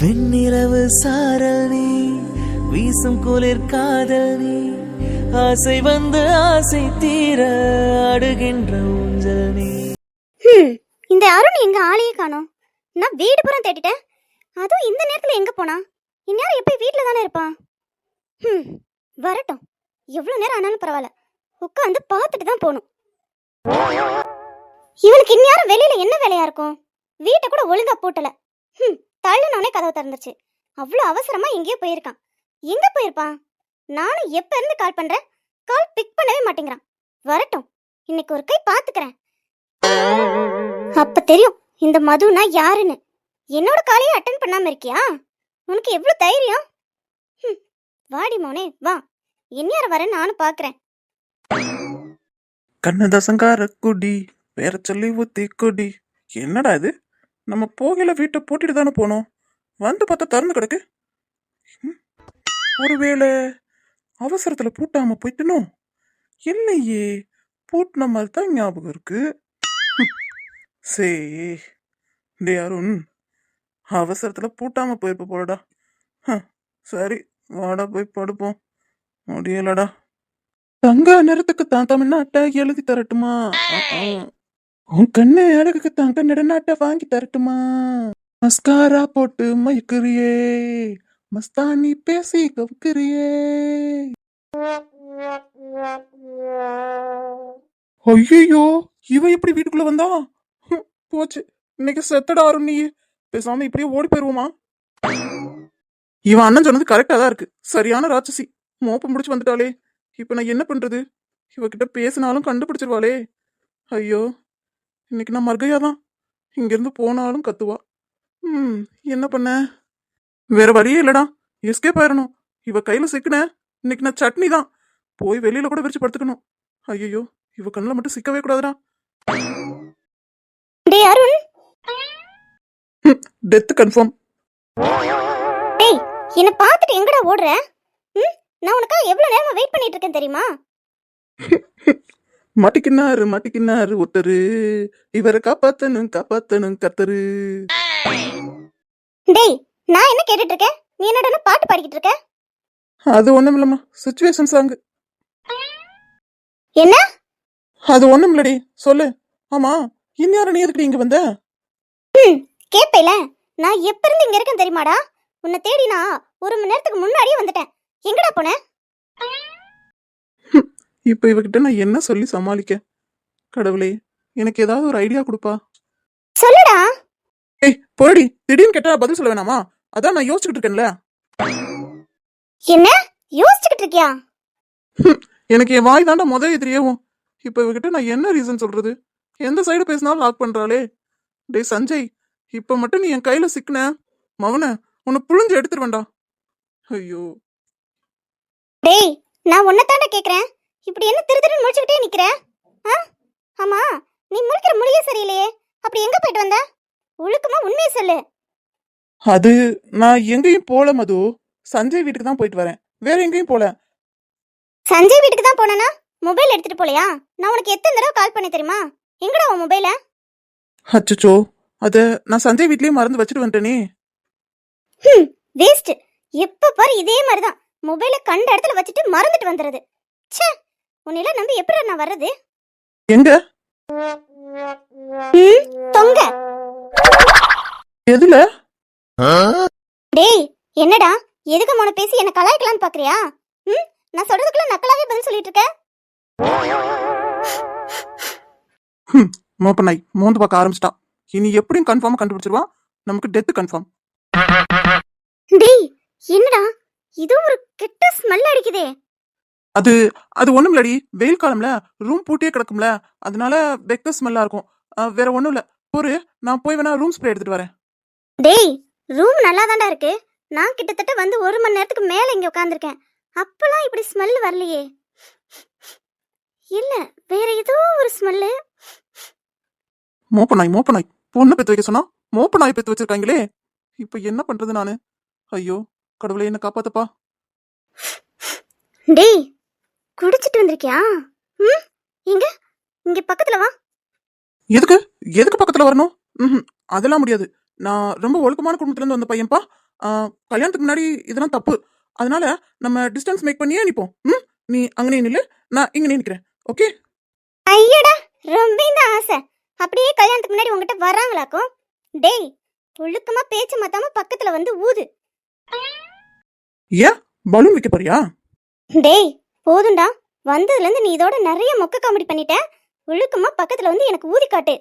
வெண்ணிலவு சாரல் நீ வீசும் குளிர் காதல் நீ ஆசை வந்து ஆசை தீர அடுகின்ற ஊஞ்சல் நீ. இந்த அருண் எங்க ஆளையே காணோம். நான் வீடு புறம் தேடிட்டேன். அதுவும் இந்த நேரத்துல எங்க போனா? இந்நேரம் எப்பயும் வீட்டில் தானே இருப்பான் ஹம், வரட்டும். எவ்வளவு நேரம் ஆனாலும் பரவாயில்ல. உட்காந்து பார்த்துட்டு தான் போகணும். இவனுக்கு இந்நேரம் வெளியில என்ன வேலையா இருக்கும்? வீட்டை கூட ஒழுங்கா பூட்டல. ஹம், தள்ளுனோனே கதவு திறந்துருச்சு அவ்வளோ அவசரமாக எங்கேயோ போயிருக்கான். எங்கே போயிருப்பான்? நானும் எப்போருந்து கால் பண்ணுறேன் கால் பிக் பண்ணவே மாட்டேங்கிறான். வரட்டும். இன்னைக்கு ஒரு கை பார்த்துக்கிறேன் அப்போ தெரியும் இந்த மதுனா யாருன்னு. என்னோட காலையை அட்டன் பண்ணாமல் இருக்கியா? உனக்கு எவ்வளோ தைரியம்? வாடி மோனே வா. என்னையார வர நானும் பார்க்குறேன் கண்ணதாசங்கார குடி வேற சொல்லி ஊத்தி குடி என்னடா இது? நம்ம போகையில் வீட்டை பூட்டிட்டு தானே போனோம். வந்து பார்த்தா திறந்து கிடக்கு. ம், ஒருவேளை அவசரத்தில் பூட்டாமல் போயிட்டனும் இல்லையே பூட்டின மாதிரி தான் ஞாபகம் இருக்கு. சே டே அருண் அவசரத்தில் பூட்டாமல் போயிருப்ப போலடா. ஹ, சரி வாடா போய் படுப்போம். முடியலடா. தங்க நேரத்துக்கு தான் தமிழ்நாட்டை எழுதி தரட்டுமா? உன் கண்ணு அழகுக்கு தங்க நெடுநாட்டை வாங்கி தரட்டுமா? மஸ்காரா போட்டு மயக்குறியே. மஸ்தானி பேசி கவுக்குறியே. ஐயோ இவ எப்படி வீட்டுக்குள்ள வந்தா? போச்சு. இன்னைக்கு செத்தடா ஆறும் நீ பேசாம இப்படியே ஓடி போயிருவோமா? இவன் அண்ணன் சொன்னது கரெக்டா தான் இருக்கு. சரியான ராட்சசி. மோப்பம் முடிச்சு வந்துட்டாளே. இப்போ நான் என்ன பண்றது? இவகிட்ட பேசினாலும் கண்டுபிடிச்சிருவாளே. ஐயோ. இன்னைக்கு நான் மர்கையா தான். இங்கிருந்து போனாலும் கத்துவா. ம் என்ன பண்ண? வேற வழியே இல்லடா. எஸ்கேப் ஆயிரணும். இவ கையில சிக்கின. இன்னைக்கு நான் சட்னி தான். போய் வெளியில கூட விரிச்சு படுத்துக்கணும். ஐயோ இவ கண்ணுல மட்டும் சிக்கவே கூடாதுடா. டேய் அருண். டெத் கன்ஃபார்ம் டேய் என்ன பார்த்துட்டு எங்கடா ஓடுற? ம் நான் உனக்காக எவ்வளவு நேரமா வெயிட் பண்ணிட்டு இருக்கேன் தெரியுமா? மாட்டிக்கினாரு மாட்டிக்கினாரு ஒருத்தரு. இவரை காப்பாத்தணும் காப்பாத்தணும் கத்தரு டேய் நான் என்ன கேட்டுட்டு இருக்கேன் நீ என்னடா பாட்டு பாடிக்கிட்டு இருக்க அது ஒண்ணும் இல்லம்மா சுச்சுவேஷன் சாங் என்ன? அது ஒண்ணும் இல்லடி சொல்லு. ஆமா இந்நேரம் நீ எதுக்கு இங்க வந்த? ம் கேப்பைல. நான் எப்ப இருந்து இங்க இருக்கேன் தெரியுமாடா? உன்னை தேடி நான் ஒரு மணி நேரத்துக்கு முன்னாடியே வந்துட்டேன். எங்கடா போன? இப்ப இவகிட்ட நான் என்ன சொல்லி சமாளிக்க? கடவுளே எனக்கு ஏதாவது ஒரு ஐடியா கொடுப்பா. சொல்லுடா. ஏய் போடி திடீர்னு கேட்டா பதில் சொல்ல வேணாமா? அதான் நான் யோசிச்சுட்டு இருக்கேன்ல. என்ன? யோசிச்சுக்கிட்டு இருக்கியா? எனக்கு என் வாய் தாண்டா முத எதிரியவும் இப்ப இவகிட்ட நான் என்ன ரீசன் சொல்றது? எந்த சைடு பேசினாலும் லாக் பண்றாளே. டேய் சஞ்சய் இப்ப மட்டும் நீ என் கையில சிக்கின? மவன உன்னை புழிஞ்சு எடுத்துருவேன்டா. ஐயோ. டேய் நான் உன்னை தாண்டா கேக்குறேன். இப்படி என்ன திரு திருன்னு முழிச்சுக்கிட்டே நிக்கிற? ஆ? ஆமா நீ முழிக்கிற முழியே சரியில்லையே. அப்படி எங்க போயிட்டு வந்த? ஒழுக்கமா உண்மையை சொல்லு. அது நான் எங்கேயும் போல மது. சஞ்சய் வீட்டுக்கு தான் போயிட்டு வரேன். வேற எங்கேயும் போல. சஞ்சய் வீட்டுக்கு தான் போனேனா? மொபைல் எடுத்துட்டு போலையா? நான் உனக்கு எத்தனை தடவை கால் பண்ணி தெரியுமா? எங்கடா உன் மொபைல? அச்சச்சோ. அத நான் சஞ்சய் வீட்லயே மறந்து வச்சுட்டு வந்துட்டேனே. ஹம் வேஸ்ட் எப்ப பாரு இதே மாதிரி தான் மொபைல கண்ட இடத்துல வச்சுட்டு மறந்துட்டு வந்துடுறது. ச்சே உன்னையெல்லாம் நம்பி எப்படி நான் வர்றது? எங்க? ம் தொங்க. எதுல? டேய் என்னடா? எதுக்கு மோன பேசி என்ன கலாய்க்கலாம்னு பாக்குறியா? ம் நான் சொல்றதுக்குள்ள நக்கலாவே பதில் சொல்லிட்டு இருக்க மோப்ப நாய் மோந்து பார்க்க ஆரம்பிச்சிட்டான். இனி எப்படியும் கன்ஃபார்மா கண்டுபிடிச்சிருவான். நமக்கு டெத் கன்ஃபார்ம் டேய் என்னடா? இது ஒரு கெட்ட ஸ்மெல் அடிக்குதே. அது அது ஒண்ணும் இல்லடி. வெயில் காலம்ல ரூம் பூட்டியே கிடக்கும்ல. அதனால வெக்க ஸ்மெல்லா இருக்கும். அஹ், வேற ஒண்ணும் இல்ல. பொறு நான் போய் வேணா ரூம் ஸ்ப்ரே எடுத்துட்டு வரேன். டேய் ரூம் நல்லா இருக்கு. நான் கிட்டத்தட்ட வந்து ஒரு மணி நேரத்துக்கு மேல இங்க உட்காந்துருக்கேன் அப்பெல்லாம் இப்படி ஸ்மெல் வரலையே. இல்ல வேற ஏதோ ஒரு ஸ்மெல்லு மோப்ப நாய் மோப்ப நாய். பொண்ணு பெத்து வைக்க சொன்னா மோப்ப நாய் பெத்து வச்சிருக்காங்களே. இப்ப என்ன பண்றது நானு? ஐயோ கடவுளே என்ன காப்பாத்தப்பா. டேய் குடிச்சிட்டு வந்திருக்கியா? ம்? இங்க? இங்க பக்கத்துல வா. எதுக்கு? எதுக்கு பக்கத்துல வரணும்? ம்ஹும், அதெல்லாம் முடியாது. நான் ரொம்ப ஒழுக்கமான குடும்பத்துல இருந்து வந்த பையன்பா. கல்யாணத்துக்கு முன்னாடி இதெல்லாம் தப்பு. அதனால நம்ம டிஸ்டன்ஸ் மேக் பண்ணியே நிப்போம். ம்? நீ அங்கனே நில்லு. நான் இங்கனே நிக்கிறேன். ஓகே? ஐயடா! ரொம்ப இந்த ஆசை. அப்படியே கல்யாணத்துக்கு முன்னாடி உங்ககிட்ட வர்றாங்களாக்கும் டேய் ஒழுக்கமா பேச்சு மாத்தாம பக்கத்துல வந்து ஊது. ஏன்? பலூன் வைக்க போறியா? டேய் போதும்டா. வந்ததுல இருந்து நீ இதோட நிறைய மொக்க காமெடி பண்ணிட்ட. ஒழுக்கமா பக்கத்துல வந்து எனக்கு ஊதி காட்டு.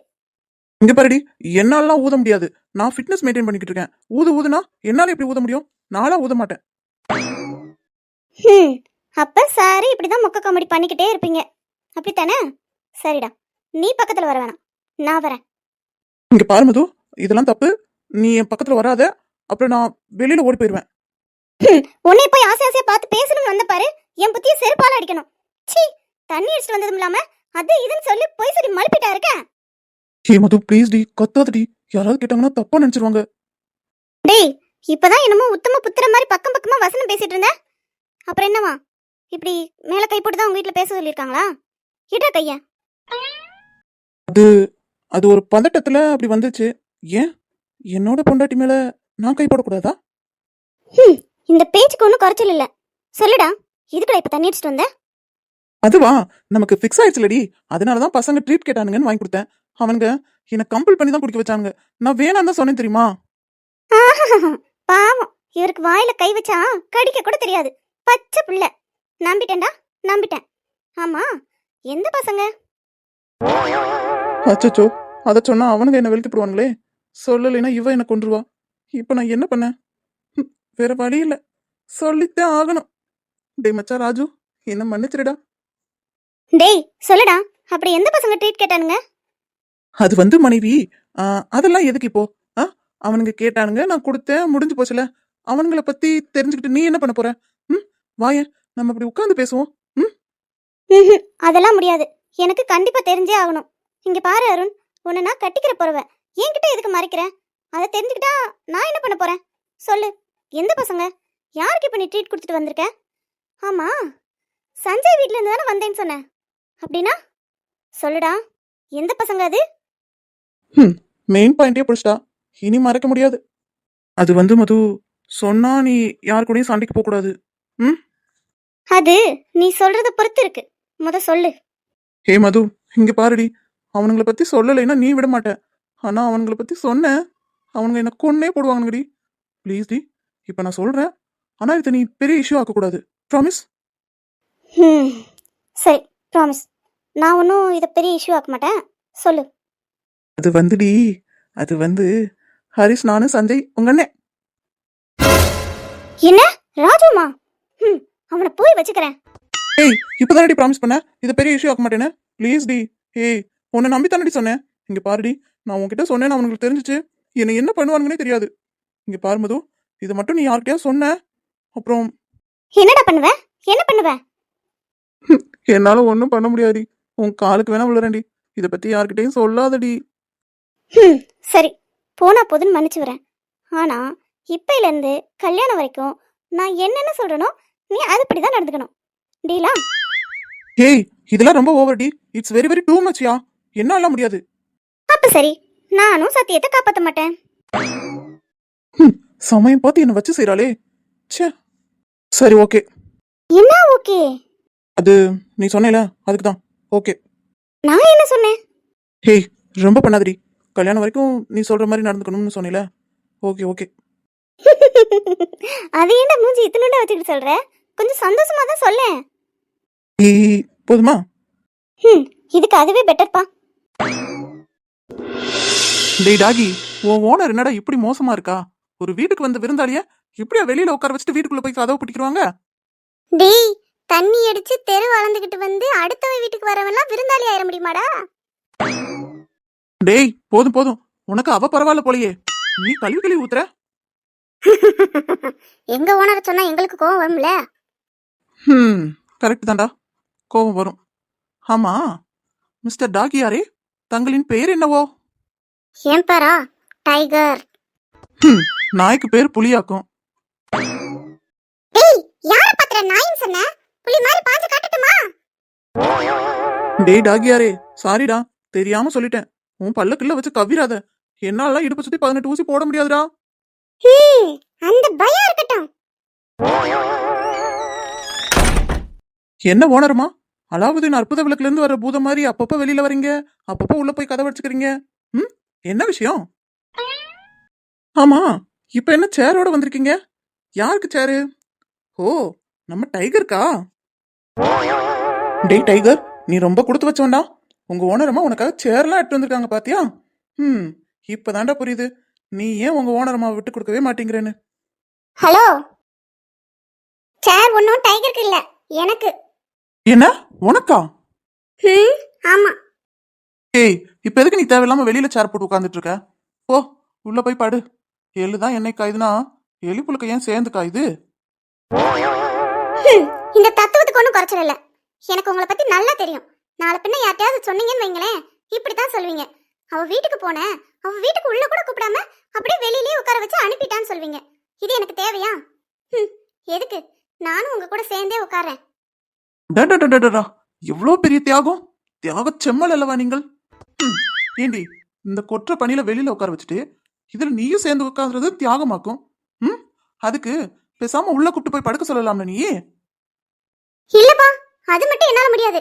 இங்க பாருடி என்னாலலாம் ஊத முடியாது. நான் ஃபிட்னஸ் மெயின்டைன் பண்ணிக்கிட்டு இருக்கேன். ஊது ஊதுனா என்னால எப்படி ஊத முடியும்? நானா ஊத மாட்டேன். ஹம், அப்ப சாரி இப்படிதான் மொக்க காமெடி பண்ணிக்கிட்டே இருப்பீங்க. அப்படித்தானே? சரிடா. நீ பக்கத்துல வர வேணாம். நான் வரேன். இங்க பாரு மது இதெல்லாம் தப்பு. நீ என் பக்கத்துல வராத. அப்புறம் நான் வெளியில ஓடி போயிருவேன். உன்னை போய் ஆசை ஆசையா பார்த்து பேசணும்னு வந்த பாரு. என் புத்திய செருப்பால அடிக்கணும். சீ தண்ணி அடிச்சிட்டு வந்ததும் இல்லாம அது இதுன்னு சொல்லி போய் சொல்லி மழுப்பிட்டா இருக்கேன் ஹே மது ப்ளீஸ் டி கத்தாதடி யாராவது கேட்டாங்கன்னா தப்பா நினைச்சிருவாங்க. டேய் இப்பதான் என்னமோ உத்தம புத்திர மாதிரி பக்கம் பக்கமா வசனம் பேசிட்டு இருந்த அப்புறம் என்னவா இப்படி மேல கை போட்டு தான் உங்க வீட்ல பேச சொல்லிருக்காங்களா இடா கைய. அது அது ஒரு பதட்டத்துல அப்படி வந்துச்சு ஏன்? என்னோட பொண்டாட்டி மேல நான் கை போடக்கூடாதா? இந்த பேச்சுக்கு ஒன்றும் குறைச்சல் இல்ல. சொல்லுடா. இதுக்குடா இப்ப தண்ணி அடிச்சிட்டு வந்த? அதுவா? நமக்கு ஃபிக்ஸ் ஆயிடுச்சுலடி. அதனாலதான் பசங்க ட்ரீட் கேட்டானுங்கன்னு வாங்கி கொடுத்தேன். அவனுங்க என்ன கம்பல் பண்ணி தான் குடிக்க வச்சானுங்க. நான் வேணாம் தான் சொன்னேன் தெரியுமா? பாவம். இவருக்கு வாயில கை வச்சா கடிக்க கூட தெரியாது. பச்சை புள்ள. நம்பிட்டேன்டா? நம்பிட்டேன். ஆமா. எந்த பசங்க? அச்சச்சோ. அதை சொன்னா அவனுங்க என்ன வெளுத்து போடுவானுங்களே. சொல்லலைன்னா இவ என்ன கொண்டுருவா இப்போ நான் என்ன பண்ணேன்? ஹம், வேற வழி இல்ல. சொல்லித்தான் ஆகணும். டேய் மச்சான் ராஜு என்ன மன்னிச்சிருடா டேய் சொல்லுடா அப்படி எந்த பசங்க ட்ரீட் கேட்டானுங்க? அது வந்து மனைவி ஆ, அதெல்லாம் எதுக்கு இப்போ? ஆ அவனுங்க கேட்டானுங்க நான் கொடுத்தேன் முடிஞ்சு போச்சுல. அவனுங்கள பத்தி தெரிஞ்சுக்கிட்டு நீ என்ன பண்ண போற? ம் வாயேன் நம்ம அப்படி உட்காந்து பேசுவோம். ம்ஹும், அதெல்லாம் முடியாது. எனக்கு கண்டிப்பா தெரிஞ்சே ஆகணும். இங்க பாரு அருண் உன்னை நான் கட்டிக்கிற போறவ. என்கிட்ட எதுக்கு மறைக்கிற? அதை தெரிஞ்சுக்கிட்டா நான் என்ன பண்ண போறேன்? சொல்லு எந்த பசங்க? யாருக்கு இப்ப நீ ட்ரீட் கொடுத்துட்டு வந்திருக்க? ஆமா. சஞ்சய் வீட்ல இருந்து தானே வந்தேன்னு சொன்னேன். அப்படின்னா? சொல்லுடா. எந்த பசங்க அது? மெயின் பாயிண்டே பிடிச்சிட்டா. இனி மறக்க முடியாது. அது வந்து மது சொன்னா நீ யார் கூடயும் சண்டைக்கு போக கூடாது அது நீ சொல்றத பொறுத்து இருக்கு. முத சொல்லு. ஹே மது இங்க பாருடி. அவனுங்கள பத்தி சொல்லலைன்னா நீ விட மாட்ட. ஆனா அவனுங்கள பத்தி சொன்னேன் அவனுங்க என்ன கொன்னே போடுவானுங்கடி ப்ளீஸ் டி இப்ப நான் சொல்றேன். ஆனா இதை நீ பெரிய இஷ்யூ ஆக்க கூடாது ப்ராமிஸ் ம் சரி ப்ராமிஸ் நான் ஒன்றும் இதை பெரிய இஷ்யூ ஆக்க மாட்டேன். சொல்லு. அது வந்துடி. அது வந்து ஹரிஷ் நானு சஞ்சய் உங்க அண்ணன். என்ன? ராஜுமா ம் அவனை போய் வச்சுக்கிறேன். ஏய் இப்பதானடி ப்ராமிஸ் பண்ண? இதை பெரிய இஷ்யூ ஆக்க மாட்டேனே ப்ளீஸ் டி. ஏய் உன்னை நம்பி தானடி சொன்னேன். இங்க பாருடி நான் உன்கிட்ட சொன்னேன்னு அவனுங்களுக்கு தெரிஞ்சுச்சு. என்னை என்ன பண்ணுவானுங்கன்னே தெரியாது. இங்க பாரு மது இதை மட்டும் நீ யார்கிட்டயா சொன்ன. அப்புறம் என்னடா பண்ணுவ? என்ன பண்ணுவ? என்னால ஒன்றும் பண்ண முடியாதுடி. உன் காலுக்கு வேணா விழுறேன்டி. இதை பத்தி யார்கிட்டயும் சொல்லாதடி. ம் சரி. போனா போதுன்னு மன்னிச்சு வரேன் ஆனா இப்பையில இருந்து கல்யாணம் வரைக்கும் நான் என்னென்ன சொல்றேனோ நீ அதுபடி தான் நடந்துக்கணும். டீலா ஏய் இதெல்லாம் ரொம்ப over D. It's very very too much yeah. என்னால முடியாது. அப்ப சரி. நானும் சத்தியத்தை காப்பாத்த மாட்டேன். சமயம் பார்த்து என்னை வச்சு செய்றாளே. ச்சே சரி ஓகே. என்ன ஓகே? அது நீ சொன்னேல அதுக்கு தான் ஓகே. நான் என்ன சொன்னேன்? ஹேய் ரொம்ப பண்ணாதடி. கல்யாணம் வரைக்கும் நீ சொல்ற மாதிரி நடந்துக்கணும்னு சொன்னேல. Okay okay. அது ஏன்டா மூஞ்சி இத்தனுண்டா வச்சுக்கிட்டு சொல்ற? கொஞ்சம் சந்தோஷமா தான் சொல்லேன். ஏய் போதுமா? ம் இதுக்கு அதுவே பெட்டர்ப்பா டேய் டாகி உன் ஓனர் என்னடா இப்படி மோசமா இருக்கா? ஒரு வீட்டுக்கு வந்த விருந்தாளிய இப்படியா வெளியில உட்கார வச்சுட்டு வீட்டுக்குள்ள போய் கதவை பிடிக்கிறாங்க டேய் தண்ணி அடிச்சு தெரு வளர்ந்துகிட்டு வந்து அடுத்தவன் வீட்டுக்கு வரவன்லாம் விருந்தாளி ஆயிட முடியுமாடா? டேய் போதும் போதும். உனக்கு அவ பரவாயில்ல போலயே. நீ கழுவி கழுவி ஊத்துற. எங்க ஓனரை சொன்னா எங்களுக்கு கோவம் வரும்ல? ஹம் கரெக்ட் தான்டா. கோபம் வரும். ஆமா மிஸ்டர் டாகி யாரே? தங்களின் பெயர் என்னவோ? ஏன் பாரா டைகர் நாய்க்கு பேர் புலியாக்கும். டேய் யார சொன்ன? புலி மாதிரி பாஞ்சு காட்டட்டுமா? டேய் டாகியாரே சாரிடா தெரியாம சொல்லிட்டேன். உன் பல்லக்குள்ள வச்சு கவ்விராத என்னாலாம் இடுப்பு சுத்தி பதினெட்டு ஊசி போட முடியாதுடா. அந்த பயம் இருக்கட்டும். என்ன ஓனருமா? அலாவுதீன் அற்புத விளக்குல இருந்து வர பூதம் மாதிரி அப்பப்ப வெளியில வரீங்க? அப்பப்ப உள்ள போய் கதை வச்சுக்கிறீங்க ம்? என்ன விஷயம்? ஆமா. இப்ப என்ன சேரோட வந்திருக்கீங்க? யாருக்கு சேரு ஓ நம்ம டைகருக்கா டேய் டைகர் நீ ரொம்ப கொடுத்து வச்சோண்டா உங்க ஓனரம்மா உனக்காக சேர்லாம் எடுத்து வந்திருக்காங்க பாத்தியா? ம் இப்பதான்டா புரியுது. நீ ஏன் உங்க ஓனரம்மா விட்டு கொடுக்கவே மாட்டேங்கிறேன்னு? ஹலோ சேர் ஒன்றும் டைகருக்கு இல்ல எனக்கு. என்ன? உனக்கா? ம் ஆமா. ஏய் இப்ப எதுக்கு நீ தேவையில்லாம வெளியில சேர் போட்டு உட்காந்துட்டு இருக்க? போ உள்ள போய் படு. எள்ளு தான் என்னை காயுதுன்னா எலி புழுக்க ஏன் சேர்ந்து காயுது? இந்த தத்துவத்துக்கு ஒன்றும் குறைச்சல் இல்ல. எனக்கு உங்களை பத்தி நல்லா தெரியும். நாளை பின்ன யார்ட்டையாவது சொன்னீங்கன்னு வைங்களேன். இப்படித்தான் சொல்வீங்க. அவ வீட்டுக்கு போனேன் அவ வீட்டுக்கு உள்ள கூட கூப்பிடாம அப்படியே வெளியிலேயே உட்கார வச்சு அனுப்பிட்டான்னு சொல்வீங்க. இது எனக்கு தேவையா? எதுக்கு? நானும் உங்க கூட சேர்ந்தே உட்காரேன் எவ்வளோ பெரிய தியாகம்? தியாக செம்மல் அல்லவா நீங்கள்? ஏண்டி இந்த கொற்ற பணியில வெளியில உட்கார வச்சுட்டு இதுல நீயும் சேர்ந்து உட்கார்றது தியாகமாக்கும். ம்? அதுக்கு பேசாம உள்ள கூப்பிட்டு போய் படுக்க சொல்லலாம்ல நீ? இல்லப்பா அது மட்டும் என்னால முடியாது.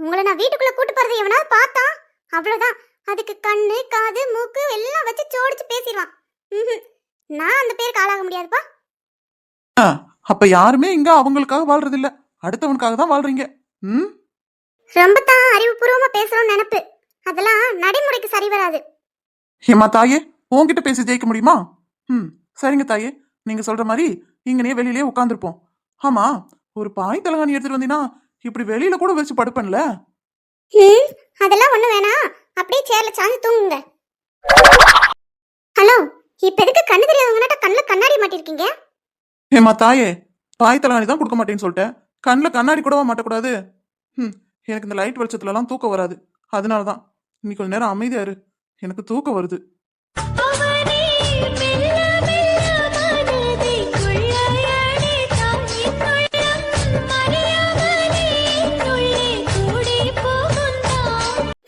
உங்களை நான் வீட்டுக்குள்ள கூட்டு போறதை எவனாவது பார்த்தான் அவ்வளவுதான். அதுக்கு கண்ணு காது மூக்கு எல்லாம் வச்சு சோடிச்சு பேசிடுவான். நான் அந்த பேருக்கு ஆளாக முடியாதுப்பா. அப்ப யாருமே இங்க அவங்களுக்காக வாழ்றது இல்ல அடுத்தவனுக்காக தான் வாழ்றீங்க. ம்? ரொம்ப தான் அறிவுபூர்வமா பேசுறோம்னு நினைப்பு. அதெல்லாம் நடைமுறைக்கு சரி வராது. ஏமா தாயே உன்கிட்ட பேசி ஜெயிக்க முடியுமா? ம் சரிங்க தாயே. நீங்க சொல்ற மாதிரி இங்கனே வெளியிலேயே உட்காந்துருப்போம் ஆமா ஒரு பாய் தலகாணி எடுத்துட்டு வந்தீங்கன்னா இப்படி வெளியில கூட வச்சு படுப்பேன்ல. ம், அதெல்லாம் ஒண்ணு வேணாம். அப்படியே சேர்ல சாஞ்சு தூங்குங்க. ஹலோ இப்ப எதுக்கு கண்ணு தெரியாதவங்ககிட்ட கண்ணுல கண்ணாடி மாட்டிருக்கீங்க? ஏமா தாயே பாய் தலகாணி தான் கொடுக்க மாட்டேன்னு சொல்லிட்டேன் கண்ணில் கண்ணாடி கூடவா மாட்டக்கூடாது? ம் எனக்கு இந்த லைட் வெளிச்சத்துலலாம் தூக்கம் வராது. அதனால தான் நீ கொஞ்ச நேரம் அமைதியா இரு. எனக்கு தூக்கம் வருது.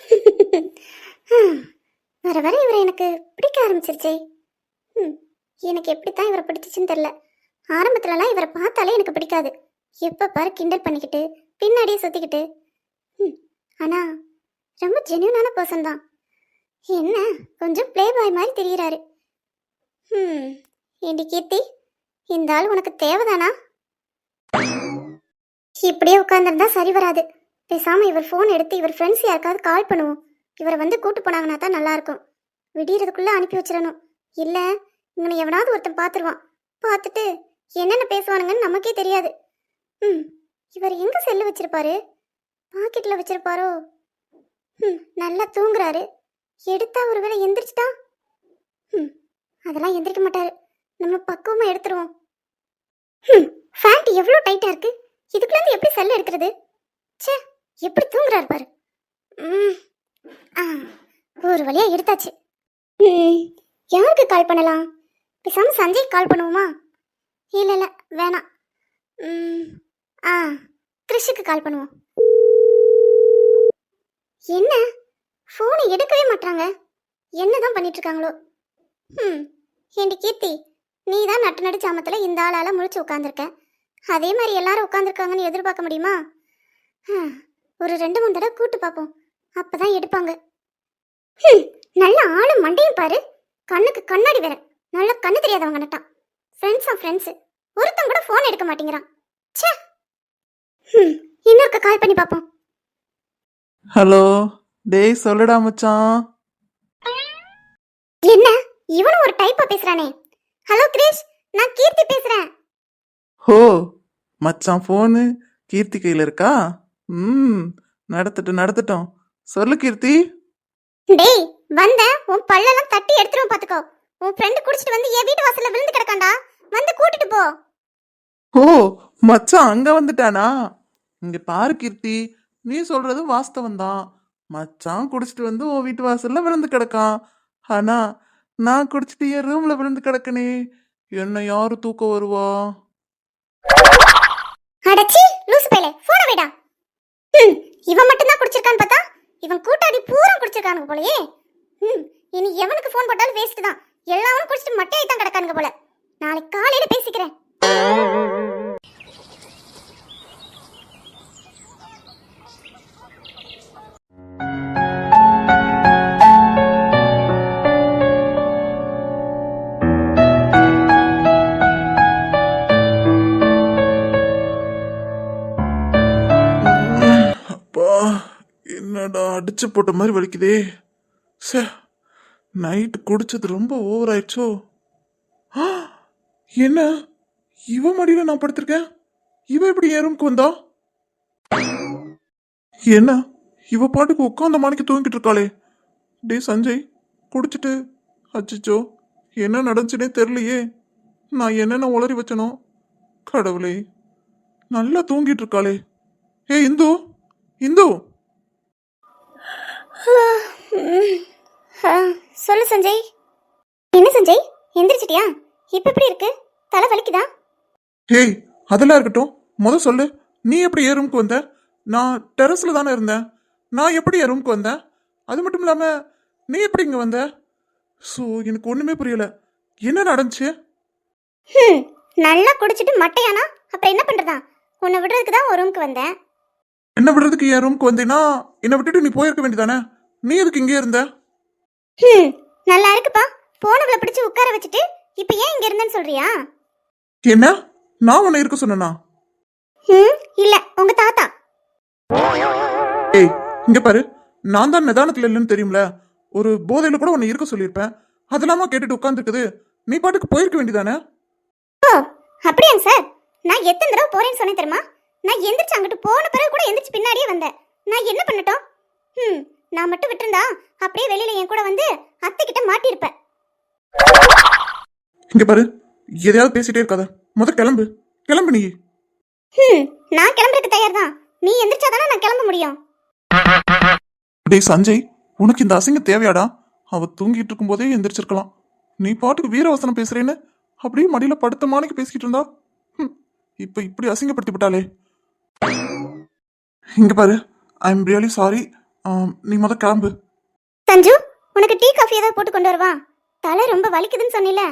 வர வர இவரை எனக்கு பிடிக்க ஆரம்பிச்சிருச்சே. ம், எனக்கு எப்படித்தான் இவரை பிடிச்சிச்சுன்னு தெரில ஆரம்பத்துலலாம் இவரை பார்த்தாலே எனக்கு பிடிக்காது. எப்போ பாரு கிண்டல் பண்ணிக்கிட்டு பின்னாடியே சுற்றிக்கிட்டு ம், ஆனால் ரொம்ப ஜென்யூனான பர்சன் தான். என்ன? கொஞ்சம் ப்ளே பாய் மாதிரி தெரிகிறாரு ம் ஏண்டி கீர்த்தி? இந்த ஆள் உனக்கு தேவைதானா? இப்படியே உட்காந்துருந்தா சரி வராது. பேசாமல் இவர் ஃபோன் எடுத்து இவர் ஃப்ரெண்ட்ஸ் யாருக்காவது கால் பண்ணுவோம். இவரை வந்து கூட்டு போனாங்கன்னா தான் நல்லாயிருக்கும் விடியறதுக்குள்ளே அனுப்பி வச்சிடணும். இல்லை இவனை எவனாவது ஒருத்தன் பார்த்துருவான். பார்த்துட்டு என்னென்ன பேசுவானுங்கன்னு நமக்கே தெரியாது. ம் இவர் எங்கே செல்லு வச்சிருப்பாரு? பாக்கெட்டில் வச்சிருப்பாரோ? ம் நல்லா தூங்குறாரு. எடுத்தா ஒருவேளை எந்திரிச்சிட்டா? ம் அதெல்லாம் எந்திரிக்க மாட்டாரு. நம்ம பக்குவமா எடுத்துருவோம். ம் ஃபேண்ட் எவ்வளோ டைட்டா இருக்கு. இதுக்குள்ள எப்படி செல்ல எடுக்கிறது? ச்சே எப்படி தூங்குறாரு பாரு. ம் ஆ ஒரு வழியா எடுத்தாச்சு. ம் யாருக்கு கால் பண்ணலாம்? பேசாம சஞ்சய் கால் பண்ணுவோமா? இல்லை இல்லை வேணாம். ம் ஆ கிறிஷுக்கு கால் பண்ணுவோம். என்ன? ஃபோனை எடுக்கவே மாட்டாங்க என்னதான் பண்ணிட்டு இருக்காங்களோ ம் ஏண்டி கீர்த்தி நீ தான் நட்டு நடு சாமத்தில் இந்த ஆளால் முழிச்சு உட்காந்துருக்க அதே மாதிரி எல்லாரும் உட்காந்துருக்காங்கன்னு எதிர்பார்க்க முடியுமா? ஒரு ரெண்டு மூணு தடவை கூட்டு பார்ப்போம் அப்பதான் எடுப்பாங்க. நல்ல ஆளும் மண்டையும் பாரு. கண்ணுக்கு கண்ணாடி வேற. நல்ல கண்ணு தெரியாதவங்க நட்டான். ஃப்ரெண்ட்ஸா ஃப்ரெண்ட்ஸ் ஒருத்தன் கூட ஃபோன் எடுக்க மாட்டேங்கிறான். ச்சே. இன்னொருக்க கால் பண்ணி பார்ப்போம் ஹலோ டேய் சொல்லுடா மச்சான். என்ன? இவனும் ஒரு டைப்பா பேசுறானே. ஹலோ கிரிஷ். நான் கீர்த்தி பேசுறேன். ஹோ மச்சான் ஃபோனு கீர்த்தி கையில் இருக்கா? ம் நடத்தட்டும் நடத்தட்டும் சொல்லு கீர்த்தி. டேய் வந்த உன் பல்லெல்லாம் தட்டி எடுத்துருவோம் பாத்துக்கோ. உன் ஃப்ரெண்டு குடிச்சிட்டு வந்து என் வீட்டு வாசல்ல விழுந்து கிடக்காண்டா வந்து கூட்டிட்டு போ. ஓ மச்சான் அங்க வந்துட்டானா? இங்க பாரு கீர்த்தி. நீ சொல்றது வாஸ்தவம் தான் மச்சான் குடிச்சிட்டு வந்து உன் வீட்டு வாசல்ல விழுந்து கிடக்கான். ஆனா நான் குடிச்சிட்டு என் ரூம்ல விழுந்து கிடக்கனே. என்ன யாரு தூக்க வருவா? அடச்சி லூசு பேலே போன வைடா. இவன் மட்டும் தான் குடிச்சிருக்கான்னு பார்த்தா இவன் கூட்டாடி பூரா குடிச்சிருக்கானுங்க போலயே. ம் இனி எவனுக்கு ஃபோன் போட்டாலும் வேஸ்ட் தான். எல்லாரும் குடிச்சிட்டு மட்டையாய் தான் கிடக்கானுங்க போல. நாளைக்கு காலையில பேசிக்கிறேன். என்னடா அடிச்சு போட்ட மாதிரி வலிக்குதே. சே நைட்டு குடிச்சது ரொம்ப ஓவர் ஆயிடுச்சோ. ஆ, என்ன? இவ மடியில நான் படுத்திருக்கேன்? இவ எப்படி என் ரூம்க்கு வந்தா? என்ன? இவ பாட்டுக்கு உட்காந்த மாணிக்கு தூங்கிட்டு இருக்காளே. டேய் சஞ்சய் குடிச்சிட்டு. அச்சிச்சோ என்ன நடந்துச்சுனே தெரியலையே. நான் என்னென்ன உளறி வச்சனோ. கடவுளே நல்லா தூங்கிட்டு இருக்காளே. ஏ இந்து இந்து! சொல்லு சஞ்சய். என்ன சஞ்சய்? எந்திரிச்சிட்டியா? இப்ப எப்படி இருக்கு? தலை வலிக்குதா? ஹேய் அதெல்லாம் இருக்கட்டும். முத சொல்லு. நீ எப்படி என் ரூம்க்கு வந்த? நான் டெரஸ்ல தானே இருந்தேன். நான் எப்படி என் ரூம்க்கு வந்தேன் அது மட்டும் இல்லாம நீ எப்படி இங்க வந்த? ஸோ எனக்கு ஒண்ணுமே புரியல. என்ன நடந்துச்சு? நல்லா குடிச்சிட்டு மட்டையானா? அப்புறம் என்ன பண்றதா? உன்னை விடுறதுக்கு தான் ஒரு ரூமுக்கு வந்தேன். என்ன விடுறதுக்கு என் ரூம்க்கு வந்தேன்னா என்னை விட்டுட்டு நீ போயிருக்க வேண்டியதானே? நீ எதுக்கு இங்கே இருந்த? ஹம், நல்லா இருக்குப்பா. போனவளை பிடிச்சு உட்கார வச்சுட்டு இப்ப ஏன் இங்க இருந்தேன்னு சொல்றியா? என்ன? நான் உன்னை இருக்க சொன்னனா? ம் இல்ல உங்க தாத்தா. ஏய் இங்க பாரு. நான் தான் நிதானத்துல இல்லைன்னு தெரியும்ல. ஒரு போதையில கூட உன்னை இருக்க சொல்லியிருப்பேன். அதெல்லாமா கேட்டுட்டு உட்காந்துருக்குது நீ பாட்டுக்கு போயிருக்க வேண்டியதானே? ஓ அப்படியாங்க சார்? நான் எத்தனை தடவை போறேன்னு சொன்னேன் தெரியுமா? நான் எந்திரிச்சு அங்கிட்டு போன பிறகு கூட எந்திரிச்சு பின்னாடியே வந்தேன். நான் என்ன பண்ணட்டும்? ம் நான் மட்டும் விட்டிருந்தா அப்படியே வெளியில என் கூட வந்து அத்தை கிட்ட மாட்டியிருப்பேன். இங்க பாரு எதையாவது பேசிட்டே இருக்காத. முத கிளம்பு. கிளம்பு நீ. ம் நான் கிளம்புறதுக்கு தயார் தான் நீ எந்திரிச்சாதானே நான் கிளம்ப முடியும். டேய் சஞ்சய் உனக்கு இந்த அசிங்க தேவையாடா? அவ தூங்கிட்டு இருக்கும்போதே எந்திரிச்சிருக்கலாம். நீ பாட்டுக்கு வீரவசனம் பேசுறேன்னு அப்படியே மடியில படுத்த மாணிக்கு பேசிக்கிட்டு இருந்தா? இப்ப இப்படி அசிங்கப்படுத்தி விட்டாளே இங்க பாரு. ஐ எம் ரியலி சாரி நீ முத கிளம்பு. சஞ்சு உனக்கு டீ காஃபி ஏதாவது போட்டு கொண்டு வரவா? தலை ரொம்ப வலிக்குதுன்னு சொன்னில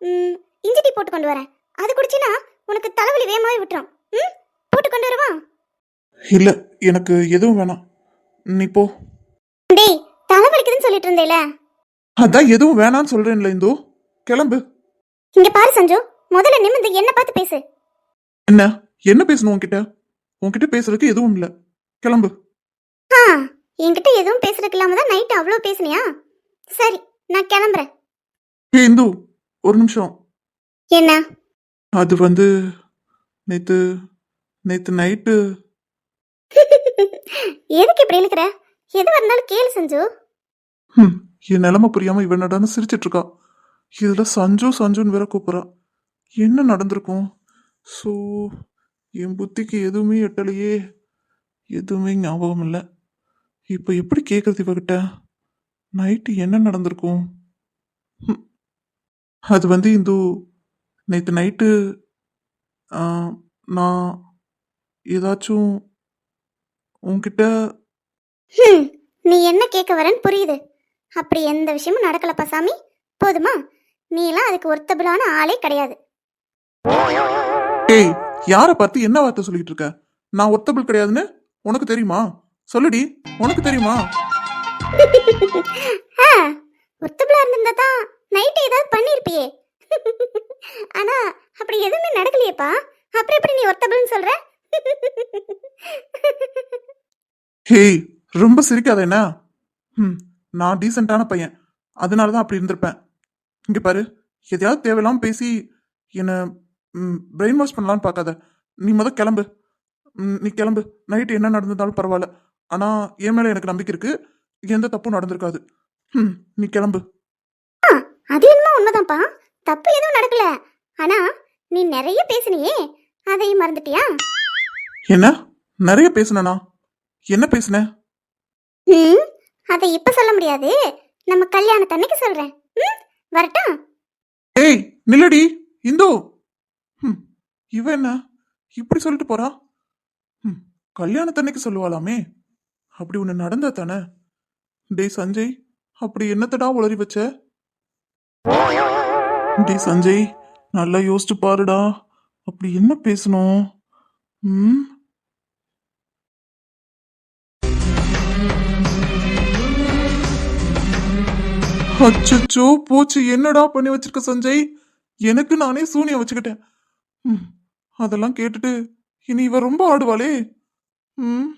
ம் இஞ்சி டீ போட்டு கொண்டு வரேன். அது குடிச்சினா உனக்கு தலைவலி வேகமாவே விட்டுரும். ம் போட்டு கொண்டு வரவா? இல்ல எனக்கு எதுவும் வேணாம். நீ போ. டேய் தலை வலிக்குதுன்னு சொல்லிட்டு இருந்தேல அதான் எதுவும் வேணாம்னு சொல்றேன்ல இந்து. கிளம்பு. இங்க பாரு சஞ்சு. முதல்ல நிமிந்து என்ன பார்த்து பேசு. என்ன? என்ன பேசணும் உன்கிட்ட? உன்கிட்ட பேசுறதுக்கு எதுவும் இல்ல. கிளம்பு. ஆ என்கிட்ட எதுவும் பேசுறதுக்கு இல்லாம தான் நைட் அவ்வளோ பேசுனியா? சரி நான் கிளம்புறேன். ஏ இந்து ஒரு நிமிஷம். என்ன? அது வந்து நேத்து நேத்து நைட்டு. எதுக்கு இப்படி இழுக்கிற? எது இருந்தாலும் கேளு சஞ்சு. என் நிலைமை புரியாம இவன் நடந்து சிரிச்சிட்டு இருக்கா இதுல சஞ்சு சஞ்சுன்னு வேற கூப்பிடுறா என்ன நடந்திருக்கும்? ஸோ என் புத்திக்கு எதுவுமே எட்டலையே. எதுவுமே ஞாபகம் இல்லை. இப்போ எப்படி கேட்குறது இவகிட்ட நைட்டு என்ன நடந்திருக்கும்? அது வந்து இந்து நேற்று நைட்டு நான் ஏதாச்சும் உன்கிட்ட ஹம், நீ என்ன கேட்க வரேன்னு புரியுது. அப்படி எந்த விஷயமும் நடக்கலப்பா சாமி. போதுமா? நீ எல்லாம் அதுக்கு ஒர்த்தபிளான ஆளே கிடையாது. ஏய் யாரை பார்த்து என்ன வார்த்தை சொல்லிட்டு இருக்க? நான் ஒத்தபிள் கிடையாதுன்னு? உனக்கு தெரியுமா? சொல்லுடி உனக்கு தெரியுமா? ஆ, ஒர்த்தபிளா இருந்திருந்தா தான் நைட்டு ஏதாவது பண்ணியிருப்பியே ஆனா அப்படி எதுவுமே நடக்கலையேப்பா. அப்புறம் எப்படி நீ ஒர்த்தபிள்னு சொல்ற? ஹேய் ரொம்ப சிரிக்காத என்ன? ம் நான் டீசெண்டான பையன். அதனால தான் அப்படி இருந்திருப்பேன். இங்க பாரு எதையாவது தேவையில்லாம பேசி என்னை பிரெயின் வாஷ் பண்ணலான்னு பார்க்காத. நீ முத கிளம்பு. நீ கிளம்பு. நைட்டு என்ன நடந்திருந்தாலும் பரவாயில்ல. ஆனா என் மேல எனக்கு நம்பிக்கை இருக்கு. எந்த தப்பும் நடந்திருக்காது. ம் நீ கிளம்பு. அது என்னமோ உண்மைதான்ப்பா. தப்பு எதுவும் நடக்கல. ஆனா நீ நிறைய பேசுனியே. அதையும் மறந்துட்டியா? என்ன? நிறைய பேசுனனா? என்ன பேசுன? ம் அதை இப்ப சொல்ல முடியாது. நம்ம கல்யாணத்தன்னைக்கு சொல்றேன். ம் வரட்டா ஏய் நில்லடி. இந்து. இவன் என்ன? இப்படி சொல்லிட்டு போறா? ம் கல்யாணத்தன்னைக்கு சொல்லுவாளாமே. அப்படி ஒன்று நடந்தா தானே? டேய் சஞ்சய் அப்படி என்னத்தடா உளறி வச்ச? டேய் சஞ்சய் நல்லா யோசிச்சு பாருடா. அப்படி என்ன பேசணும்? ம் அச்சோ போச்சு. என்னடா பண்ணி வச்சிருக்க சஞ்சய்? எனக்கு நானே சூனியம் வச்சுக்கிட்டேன். ம், அதெல்லாம் கேட்டுட்டு இனி இவ ரொம்ப ஆடுவாளே. ம்.